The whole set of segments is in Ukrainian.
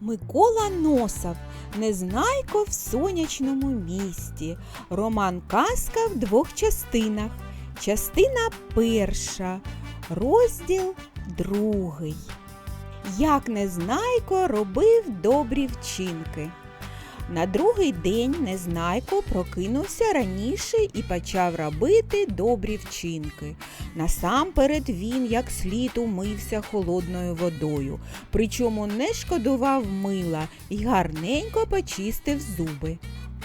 Микола Носов Незнайко в сонячному місті. Роман Казка в двох частинах. Частина перша. Розділ другий. Як Незнайко робив добрі вчинки. На другий день Незнайко прокинувся раніше і почав робити добрі вчинки. Насамперед він як слід умився холодною водою, причому не шкодував мила і гарненько почистив зуби.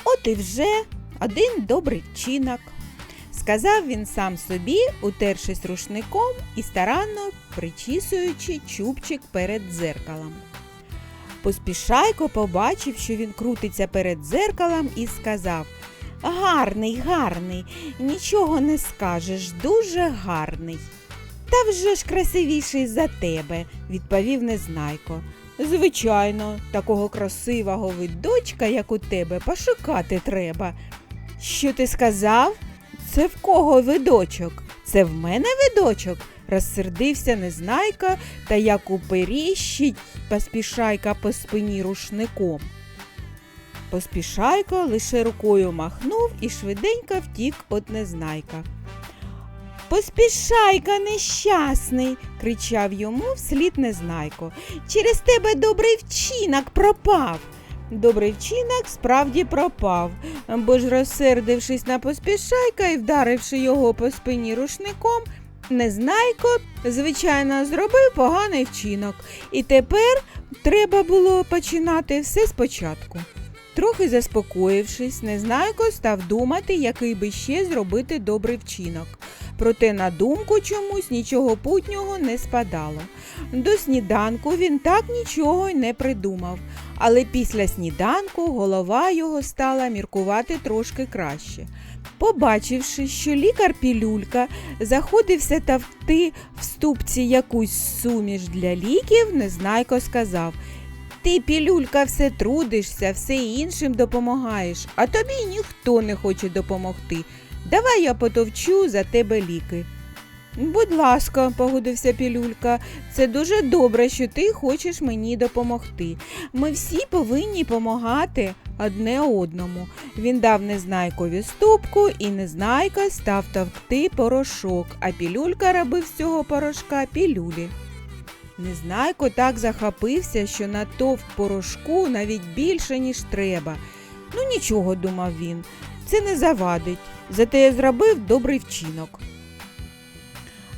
От і вже один добрий вчинок. Сказав він сам собі, утершись рушником і старанно причісуючи чубчик перед дзеркалом. Поспішайко побачив, що він крутиться перед дзеркалом і сказав Гарний, гарний, нічого не скажеш, дуже гарний. Та вже ж красивіший за тебе, відповів Незнайко. Звичайно, такого красивого видочка, як у тебе, пошукати треба. Що ти сказав? Це в кого видочок? Це в мене видочок? Розсердився Незнайка та як уперіщить поспішайка по спині рушником. Поспішайко лише рукою махнув і швиденько втік від Незнайка. Поспішайка нещасний, кричав йому вслід Незнайко. Через тебе добрий вчинок пропав. Добрий вчинок справді пропав, бо ж розсердившись на поспішайка і вдаривши його по спині рушником, Незнайко, звичайно, зробив поганий вчинок, і тепер треба було починати все спочатку. Трохи заспокоївшись, Незнайко став думати, який би ще зробити добрий вчинок. Проте на думку чомусь нічого путнього не спадало. До сніданку він так нічого й не придумав, але після сніданку голова його стала міркувати трошки краще. Побачивши, що лікар Пілюлька заходився тавти в ступці якусь суміш для ліків, Незнайко сказав Ти, Пілюлька, все трудишся, все іншим допомагаєш, а тобі ніхто не хоче допомогти. Давай я потовчу за тебе ліки. Будь ласка, погодився Пілюлька, це дуже добре, що ти хочеш мені допомогти. Ми всі повинні помагати одне одному. Він дав Незнайкові ступку, і Незнайка став товкти порошок, а Пілюлька робив з цього порошка пілюлі. Незнайко так захопився, що натовк порошку навіть більше, ніж треба. Ну нічого, думав він, це не завадить, зате я зробив добрий вчинок.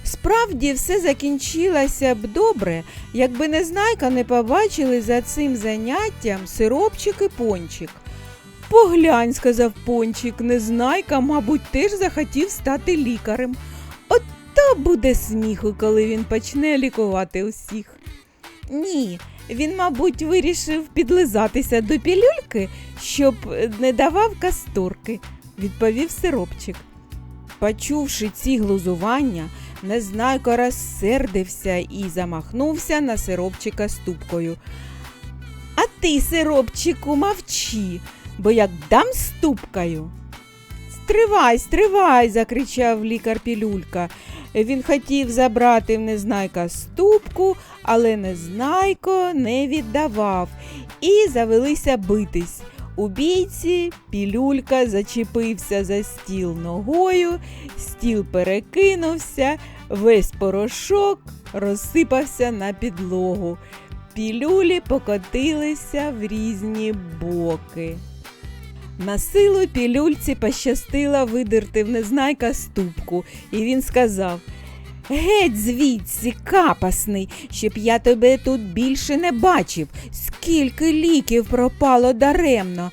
Справді все закінчилося б добре, якби Незнайка не побачили за цим заняттям сиропчик і пончик. Поглянь, сказав пончик, Незнайка, мабуть, теж захотів стати лікарем. От то буде сміху, коли він почне лікувати усіх. Ні, він, мабуть, вирішив підлизатися до пілюльки, щоб не давав касторки, відповів сиропчик. Почувши ці глузування, Незнайко розсердився і замахнувся на сиропчика ступкою. А ти, сиропчику, мовчи, бо як дам ступкою. Стривай, стривай, закричав лікар Пілюлька. Він хотів забрати в Незнайка ступку, але Незнайко не віддавав і завелися битись. У бійці пілюлька зачепився за стіл ногою, стіл перекинувся, весь порошок розсипався на підлогу. Пілюлі покотилися в різні боки. На силу пілюльці пощастило видерти в незнайка ступку, і він сказав Геть звідси, капасний, щоб я тебе тут більше не бачив, скільки ліків пропало даремно.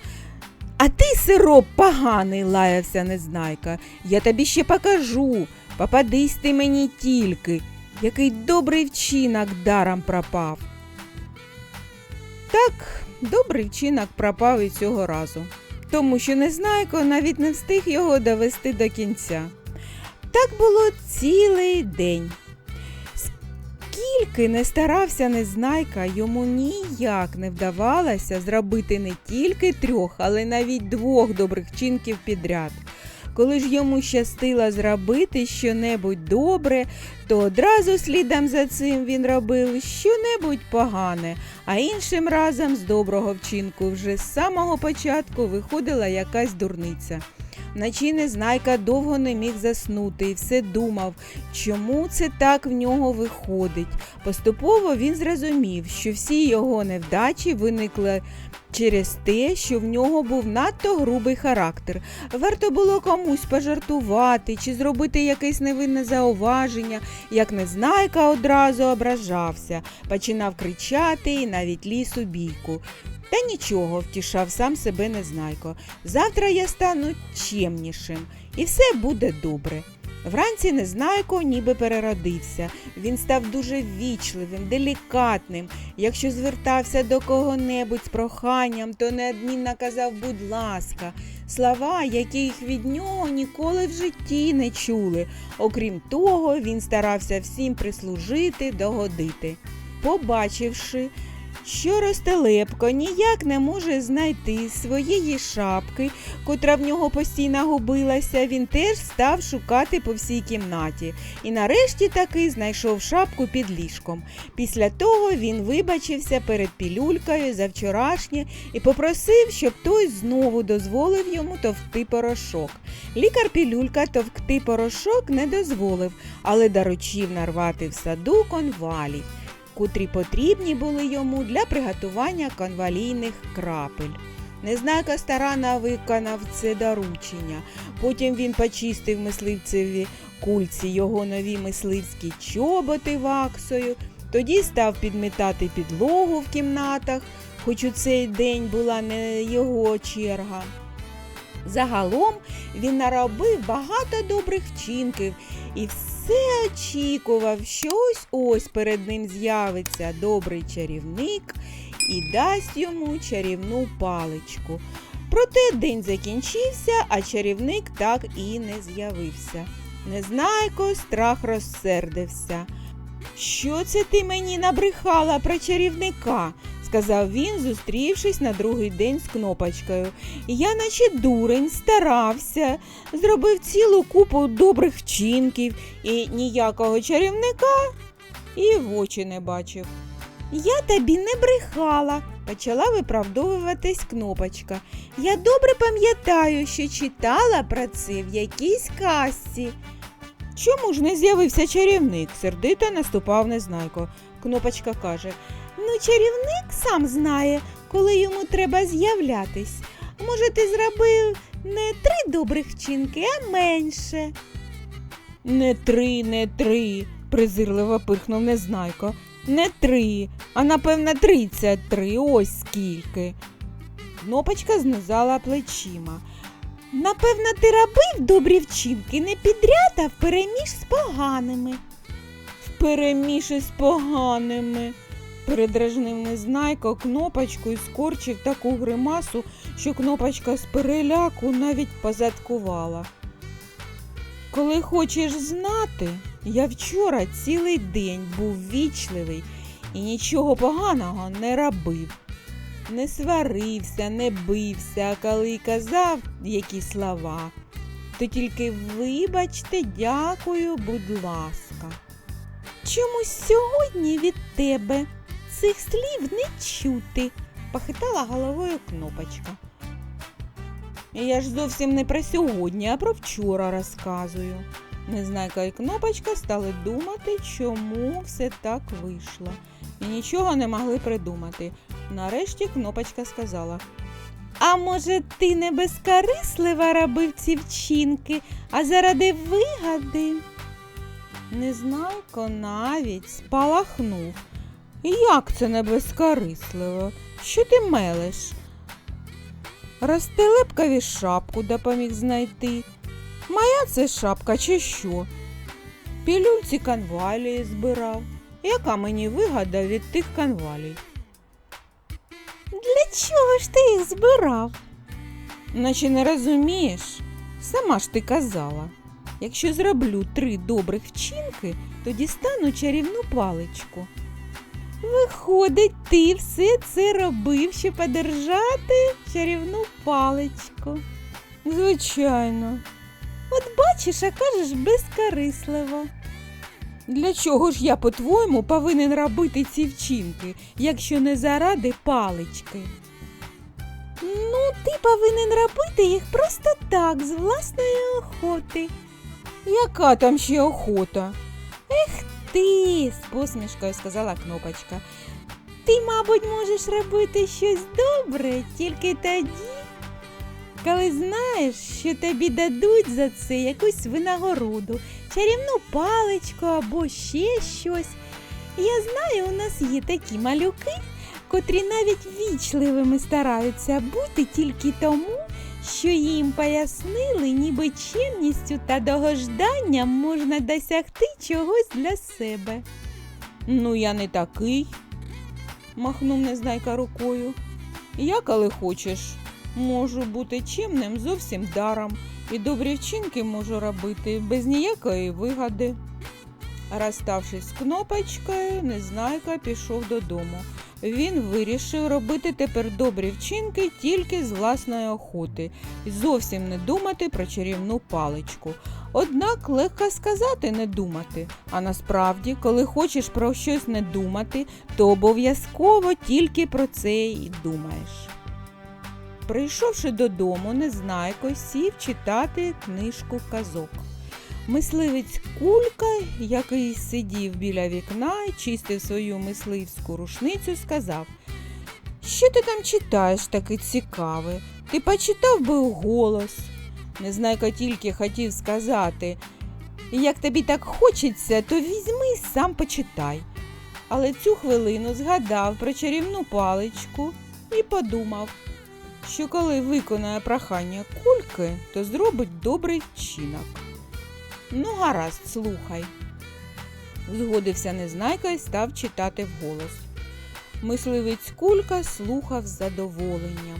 А ти, сироп поганий, лаявся незнайка. Я тобі ще покажу. Попадись ти мені тільки, який добрий вчинок даром пропав. Так, добрий вчинок пропав і цього разу, тому що Незнайко навіть не встиг його довести до кінця. Так було цілий день. Скільки не старався Незнайка, йому ніяк не вдавалося зробити не тільки трьох, але навіть двох добрих вчинків підряд. Коли ж йому щастило зробити щонебудь добре, то одразу слідом за цим він робив щонебудь погане, а іншим разом з доброго вчинку вже з самого початку виходила якась дурниця. Вночі Незнайка довго не міг заснути і все думав, чому це так в нього виходить. Поступово він зрозумів, що всі його невдачі виникли через те, що в нього був надто грубий характер. Варто було комусь пожартувати чи зробити якесь невинне зауваження, як Незнайка одразу ображався, починав кричати і навіть ліс у бійку. Та нічого, втішав сам себе Незнайко. Завтра я стану чемнішим, і все буде добре. Вранці Незнайко ніби переродився. Він став дуже ввічливим, делікатним. Якщо звертався до кого-небудь з проханням, то неодмінно казав будь ласка, слова, яких від нього ніколи в житті не чули. Окрім того, він старався всім прислужити, догодити. Побачивши, що Ростелепко ніяк не може знайти своєї шапки, котра в нього постійно губилася, він теж став шукати по всій кімнаті і нарешті таки знайшов шапку під ліжком. Після того він вибачився перед пілюлькою за вчорашнє і попросив, щоб той знову дозволив йому товкти порошок. Лікар пілюлька товкти порошок не дозволив, але доручив нарвати в саду конвалій котрі потрібні були йому для приготування конвалійних крапель. Незнайка старанно виконав це доручення. Потім він почистив мисливцеві кульці його нові мисливські чоботи ваксою, тоді став підмітати підлогу в кімнатах, хоч у цей день була не його черга. Загалом він наробив багато добрих вчинків і все очікував, що ось ось перед ним з'явиться добрий чарівник і дасть йому чарівну паличку. Проте день закінчився, а чарівник так і не з'явився. Незнайко страх розсердився. Що це ти мені набрехала про чарівника? Сказав він, зустрівшись на другий день з кнопочкою. Я, наче дурень, старався, зробив цілу купу добрих вчинків і ніякого чарівника і в очі не бачив. Я тобі не брехала, почала виправдовуватись кнопочка. Я добре пам'ятаю, що читала про це в якійсь казці. Чому ж не з'явився чарівник? сердито наступав Незнайко. Кнопочка каже Ну, чарівник сам знає, коли йому треба з'являтись. Може, ти зробив не три добрих вчинки, а менше. Не три, не три, презирливо пирхнув Незнайко. Не три, а напевно тридцять три, ось скільки. Кнопочка знизала плечима. Напевно, ти робив добрі вчинки не підряд, а впереміж з поганими. Впереміж із поганими. Передражнив незнайко кнопочку і скорчив таку гримасу, що кнопочка з переляку навіть позадкувала. Коли хочеш знати, я вчора цілий день був вічливий і нічого поганого не робив. Не сварився, не бився, а коли казав які слова, то тільки вибачте, дякую, будь ласка. Чомусь сьогодні від тебе цих слів не чути, похитала головою кнопочка. Я ж зовсім не про сьогодні, а про вчора розказую. Незнайка і кнопочка стали думати, чому все так вийшло, і нічого не могли придумати. Нарешті кнопочка сказала А може, ти не безкарисливо робив ці вчинки, а заради вигади? Незнайко навіть спалахнув. Як це не безкорисливо? Що ти мелеш? Ростелепкові шапку допоміг знайти. Моя це шапка чи що? Пілюльці канвалії збирав. Яка мені вигода від тих канвалій? Для чого ж ти їх збирав? Наче не розумієш, сама ж ти казала. Якщо зроблю три добрих вчинки, то дістану чарівну паличку. Виходить, ти все це робив, щоб подержати чарівну паличку. Звичайно. От бачиш, а кажеш безкорисливо. Для чого ж я, по-твоєму, повинен робити ці вчинки, якщо не заради палички? Ну, ти повинен робити їх просто так, з власної охоти. Яка там ще охота? Ех ти, з посмішкою сказала кнопочка. Ти, мабуть, можеш робити щось добре тільки тоді, коли знаєш, що тобі дадуть за це якусь винагороду, чарівну паличку або ще щось. Я знаю, у нас є такі малюки, котрі навіть вічливими стараються бути тільки тому, що їм пояснили, ніби чемністю та догожданням можна досягти чогось для себе. Ну, я не такий, махнув незнайка рукою. Я, коли хочеш, можу бути чимним зовсім даром, і добрі вчинки можу робити без ніякої вигоди. Розставшись з кнопочкою, незнайка пішов додому. Він вирішив робити тепер добрі вчинки тільки з власної охоти і зовсім не думати про чарівну паличку. Однак легко сказати не думати. А насправді, коли хочеш про щось не думати, то обов'язково тільки про це й думаєш. Прийшовши додому, Незнайко сів читати книжку казок. Мисливець Кулька, який сидів біля вікна і чистив свою мисливську рушницю, сказав Що ти там читаєш таке цікаве? Ти почитав би голос. Незнайка тільки хотів сказати, як тобі так хочеться, то візьми й сам почитай. Але цю хвилину згадав про чарівну паличку і подумав, що коли виконає прохання кульки, то зробить добрий вчинок. Ну, гаразд, слухай. Згодився незнайка і став читати вголос. Мисливець кулька слухав з задоволенням,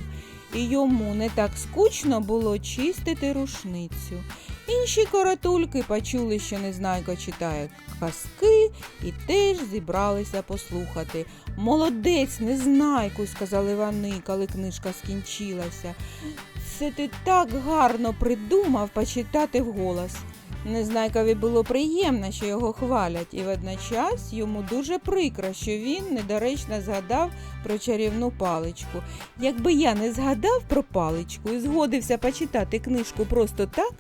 і йому не так скучно було чистити рушницю. Інші коротульки почули, що незнайка читає казки, і теж зібралися послухати. Молодець, незнайку, сказали вони, коли книжка скінчилася. Це ти так гарно придумав почитати вголос. Незнайкові було приємно, що його хвалять, і водночас йому дуже прикро, що він недоречно згадав про чарівну паличку. Якби я не згадав про паличку і згодився почитати книжку просто так,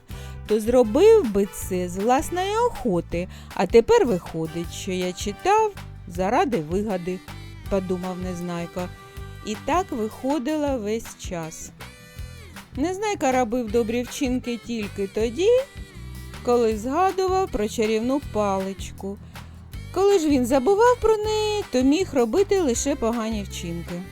то зробив би це з власної охоти, а тепер виходить, що я читав заради вигоди, подумав Незнайко. І так виходило весь час. Незнайка робив добрі вчинки тільки тоді, коли згадував про чарівну паличку. Коли ж він забував про неї, то міг робити лише погані вчинки.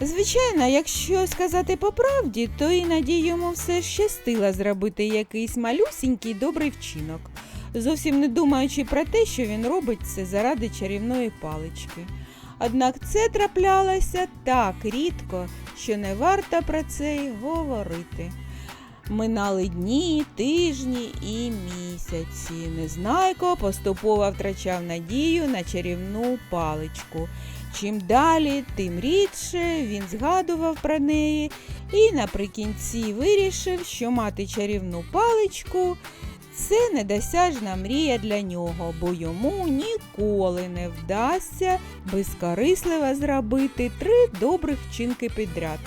Звичайно, якщо сказати по правді, то іноді йому все щастило зробити якийсь малюсінький добрий вчинок, зовсім не думаючи про те, що він робить це заради чарівної палички. Однак це траплялося так рідко, що не варто про це й говорити. Минали дні, тижні і місяці. Незнайко поступово втрачав надію на чарівну паличку. Чим далі, тим рідше він згадував про неї і наприкінці вирішив, що мати чарівну паличку це недосяжна мрія для нього, бо йому ніколи не вдасться безкорисливо зробити три добрих вчинки підряд.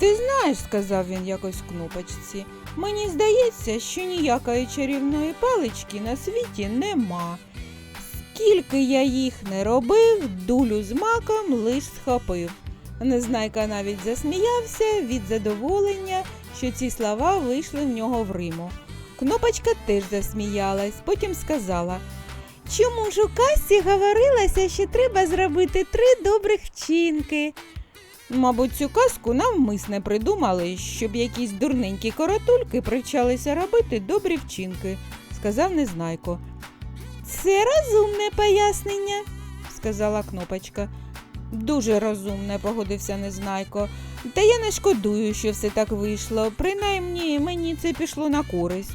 Ти знаєш, сказав він якось кнопочці, мені здається, що ніякої чарівної палички на світі нема. Скільки я їх не робив, дулю з маком лиш схопив. Незнайка навіть засміявся від задоволення, що ці слова вийшли в нього в Риму. Кнопочка теж засміялась, потім сказала Чому ж у казці говорилося, що треба зробити три добрих вчинки? Мабуть, цю казку навмисне придумали, щоб якісь дурненькі коротульки привчалися робити добрі вчинки, сказав Незнайко. Це розумне пояснення, сказала кнопочка. Дуже розумне, погодився Незнайко. Та я не шкодую, що все так вийшло. Принаймні мені це пішло на користь.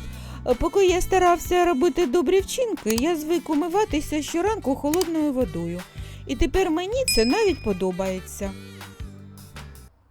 Поки я старався робити добрі вчинки, я звик умиватися щоранку холодною водою. І тепер мені це навіть подобається.